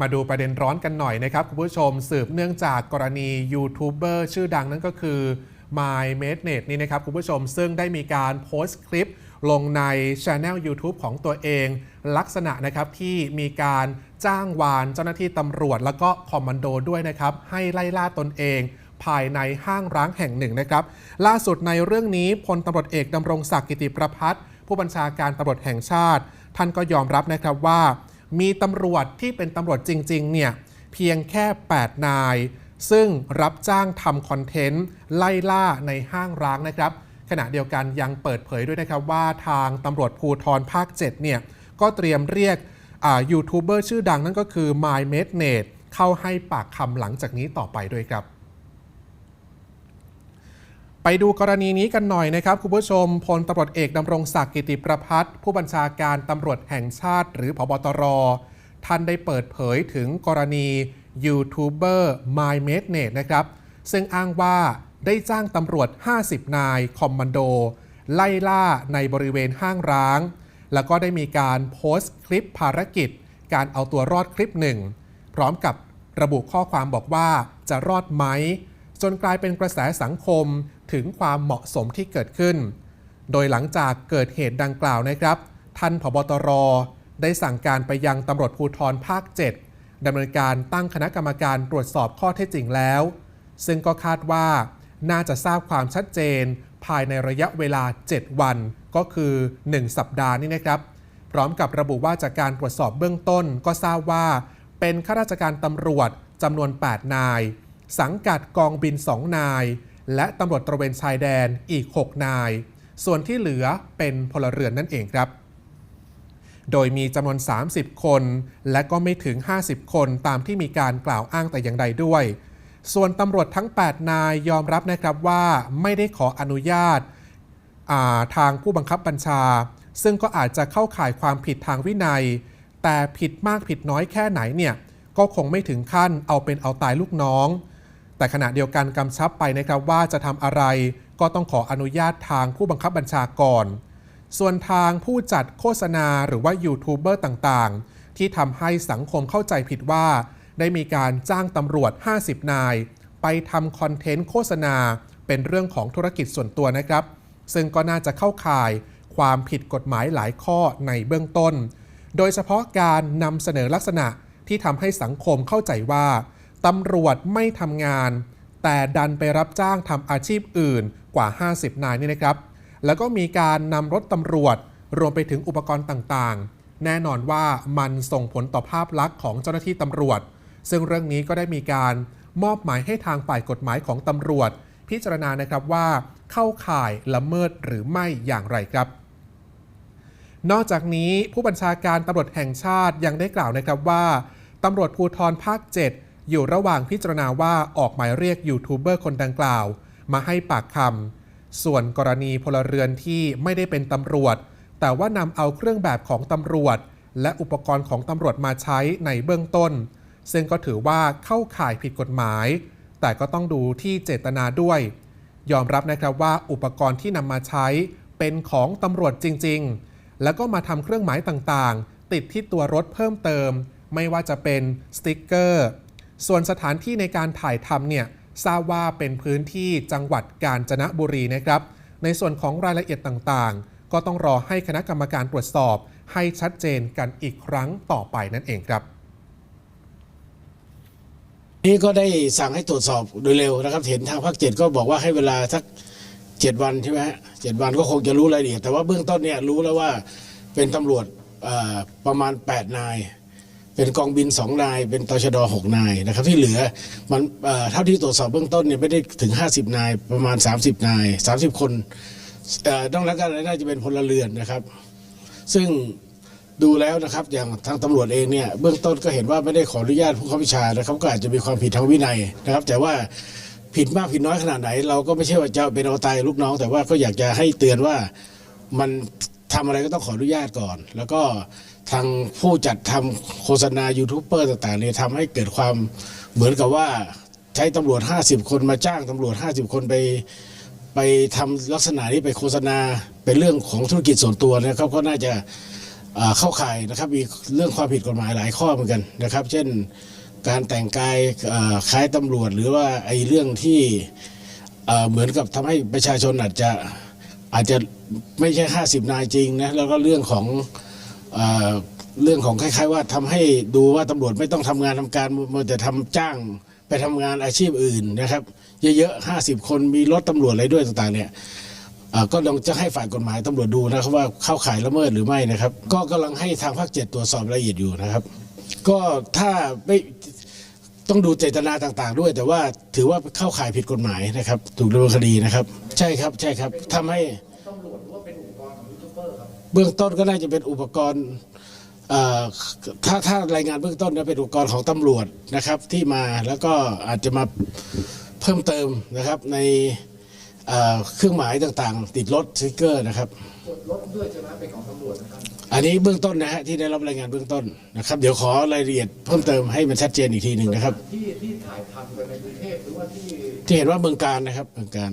มาดูประเด็นร้อนกันหน่อยนะครับ คุณผู้ชมสืบเนื่องจากกรณียูทูบเบอร์ชื่อดังนั่นก็คือ My m a d n e t นี่นะครับ คุณผู้ชมซึ่งได้มีการโพสต์คลิปลงใน Channel YouTube ของตัวเอง ลักษณะนะครับที่มีการจ้างวานเจ้าหน้าที่ตำรวจ แล้วก็คอมมานโดด้วยนะครับ ให้ไล่ล่าตนเอง ภายในห้างร้างแห่งหนึ่งนะครับ ล่าสุดในเรื่องนี้พลตำรวจเอกดำรงศักดิ์กิติประพัฒน์ผู้บัญชาการตำรวจแห่งชาติ ท่านก็ยอมรับนะครับว่า มีตำรวจที่เป็นตำรวจจริง ๆ เนี่ย เพียงแค่ 8 นาย ซึ่งรับจ้างทำคอนเทนต์ ไล่ล่าในห้างร้างนะครับ ขณะเดียวกันยังเปิดเผยด้วยนะครับว่าทางตำรวจภูทรภาค 7 เนี่ย ก็เตรียมเรียกยูทูบเบอร์ชื่อดังนั่นก็คือ My m a d n e t เข้าให้ปากคำหลังจากนี้ต่อไปด้วยครับ ไปดูกรณีนี้กันหน่อยนะครับ คุณผู้ชมพลตำรวจเอกดำรงศักดิ์กิติประพัฒน์ผู้บัญชาการตำรวจแห่งชาติ หรือพบตร ท่านได้เปิดเผยถึงกรณียูทูบเบอร์ My m a d n e t นะครับ ซึ่งอ้างว่าได้จ้างตำรวจ 50 นายคอมมานโด ไล่ล่าในบริเวณห้างร้าง แล้วก็ได้มีการโพสต์คลิปภารกิจ การเอาตัวรอดคลิปหนึ่ง พร้อมกับระบุข้อความบอกว่าจะรอดไหม จนกลายเป็นกระแสสังคม ถึงความเหมาะสมที่เกิดขึ้น โดยหลังจากเกิดเหตุดังกล่าวนะครับ ท่านผบตร ได้สั่งการไปยังตำรวจภูธรภาค 7ดำเนินการตั้งคณะกรรมการตรวจสอบข้อเท็จจริงแล้ว ซึ่งก็คาดว่าน่าจะทราบความชัดเจน ภายในระยะเวลา 7 วัน ก็คือ 1 สัปดาห์นี้นะครับ พร้อมกับระบุว่าจากการตรวจสอบเบื้องต้นก็ทราบว่า เป็นข้าราชการตำรวจจำนวน 8 นาย สังกัดกองบิน 2 นาย และตำรวจตระเวนชายแดนอีก 6 นาย ส่วนที่เหลือเป็นพลเรือนนั่นเองครับ โดยมีจำนวน 30 คน และก็ไม่ถึง 50 คนตามที่มีการกล่าวอ้างแต่อย่างใดด้วย ส่วนตำรวจทั้ง 8 นายยอมรับนะครับว่าไม่ได้ขออนุญาตาทางผู้บังคับบัญชา ซึ่งก็อาจจะเข้าข่ายความผิดทางวินัย แต่ผิดมากผิดน้อยแค่ไหนเนี่ยก็คงไม่ถึงขั้นเอาเป็นเอาตายลูกน้อง แต่ขณะเดียวกันกำชับไปนะครับว่าจะทำอะไรก็ต้องขออนุญาตทางผู้บังคับบัญชาก่อน ส่วนทางผู้จัดโฆษณาหรือว่ายูทูบเบอร์ต่างๆ ที่ทำให้สังคมเข้าใจผิดว่า ได้มีการจ้างตำรวจ 50 นาย ไปทำคอนเทนต์โฆษณาเป็นเรื่องของธุรกิจส่วนตัวนะครับ ซึ่งก็น่าจะเข้าข่ายความผิดกฎหมายหลายข้อในเบื้องต้น โดยเฉพาะการนำเสนอลักษณะที่ทำให้สังคมเข้าใจว่า ตำรวจไม่ทำงาน แต่ดันไปรับจ้างทำอาชีพอื่นกว่า 50 นายนี่นะครับ แล้วก็มีการนำรถตำรวจ รวมไปถึงอุปกรณ์ต่างๆ แน่นอนว่ามันส่งผลต่อภาพลักษณ์ของเจ้าหน้าที่ตำรวจ ซึ่งเรื่องนี้ก็ได้มีการมอบหมายให้ทางฝ่ายกฎหมายของตำรวจ พิจารณานะครับว่าเข้าข่ายละเมิดหรือไม่อย่างไรครับ นอกจากนี้ผู้บัญชาการตำรวจแห่งชาติยังได้กล่าวนะครับว่าตำรวจภูธรภาค 7 อยู่ระหว่างพิจารณาว่าออกหมายเรียกยูทูบเบอร์คนดังกล่าว มาให้ปากคำส่วนกรณีพลเรือนที่ไม่ได้เป็นตำรวจ แต่ว่านำเอาเครื่องแบบของตำรวจ และอุปกรณ์ของตำรวจมาใช้ในเบื้องต้น ซึ่งก็ถือว่าเข้าข่ายผิดกฎหมาย แต่ก็ต้องดูที่เจตนาด้วย ยอมรับนะครับว่าอุปกรณ์ที่นำมาใช้เป็นของตำรวจจริง ๆ แล้วก็มาทำเครื่องหมายต่างๆ ติดที่ตัวรถเพิ่มเติม ไม่ว่าจะเป็นสติกเกอร์ ส่วนสถานที่ในการถ่ายทำเนี่ยทราบว่าเป็นพื้นที่จังหวัดกาญจนบุรีนะครับ ในส่วนของรายละเอียดต่างๆ ก็ต้องรอให้คณะกรรมการตรวจสอบ ให้ชัดเจนกันอีกครั้งต่อไปนั่นเองครับนี่ก็ได้สั่งให้ตรวจสอบโดยเร็วนะครับ เห็นทางภาคเจ็ดก็บอกว่าให้เวลาสักเจ็ดวันใช่ไหมเจ็ดวันก็คงจะรู้รายละเอียดแต่ว่าเบื้องต้นเนี่ยรู้แล้วว่าเป็นตำรวจประมาณ 8 นาย เป็นกองบิน2นาย เป็นตชด6นายนะครับที่เหลือมันเอ่อเท่าที่ตรวจสอบเบื้องต้นเนี่ยไม่ได้ถึง 50 นาย ประมาณ 30 นาย 30 คนเอ่อต้องแล้วกันน่าจะเป็นพลเรือนนะครับ ซึ่งดูแล้วนะครับอย่างทางตำรวจเองเนี่ยเบื้องต้นก็เห็นว่าไม่ได้ขออนุญาตผู้ข้าราชานะครับก็อาจจะมีความผิดทางวินัยนะครับ แต่ว่าผิดมากผิดน้อยขนาดไหน เราก็ไม่ใช่ว่าจะเป็นเอาตายลูกน้อง แต่ว่าก็อยากจะให้เตือนว่ามัน ทำอะไรก็ต้องขออนุญาตก่อน แล้วก็ทางผู้จัดทำโฆษณายูทูบเบอร์ต่างๆเนี่ยทำให้เกิดความเหมือนกับว่าใช้ตำรวจ 50 คนมาจ้างตำรวจ 50 คนไปไปทำลักษณะนี้ไปโฆษณาเป็นเรื่องของธุรกิจส่วนตัวนะครับก็น่าจะเข้าข่ายนะครับมีเรื่องความผิดกฎหมายหลายข้อเหมือนกันนะครับ เช่นการแต่งกายอ่าคล้ายตำรวจหรือว่าไอ้เรื่องที่เหมือนกับทำให้ประชาชนอาจจะ อาจจะไม่ใช่50นายจริงนะแล้วก็เรื่องของอ่าเรื่องของคล้ายๆว่าทำให้ดูว่าตำรวจไม่ต้องทำงานทำการมันจะทำจ้างไปทำงานอาชีพอื่นนะครับ เยอะๆ50คนมีรถตำรวจอะไรด้วยต่างๆเนี่ยก็ลองจะให้ฝ่ายกฎหมายตำรวจดูนะครับว่าเข้าข่ายละเมิดหรือไม่นะครับ ก็กำลังให้ทางภาคเจ็ดตรวจสอบละเอียดอยู่นะครับ ก็ถ้าไม่ ต้องดูเจตนาต่างๆ ด้วย แต่ว่าถือว่าเข้าข่ายผิดกฎหมายนะครับ ถูกดำเนินคดีนะครับ ใช่ครับใช่ครับทำให้เบื้องต้นก็น่าจะเป็นอุปกรณ์เอ่อถ้าถ้ารายงานเบื้องต้นเนี่ยเป็นอุปกรณ์ของตำรวจนะครับ ที่มาแล้วก็อาจจะมาเพิ่มเติมนะครับในเอ่อเครื่องหมายต่างๆ ติดรถสติกเกอร์นะครับ รถด้วยใช่ไหมเป็นของตำรวจนะครับ อันนี้เบื้องต้นนะฮะที่ได้รับรายงานเบื้องต้นนะครับ เดี๋ยวขอรายละเอียดเพิ่มเติมให้มันชัดเจนอีกทีหนึ่งนะครับ ที่ที่ถ่ายทำกันในกรุงเทพหรือว่าที่ที่เห็นว่าเมืองการนะครับเมืองการ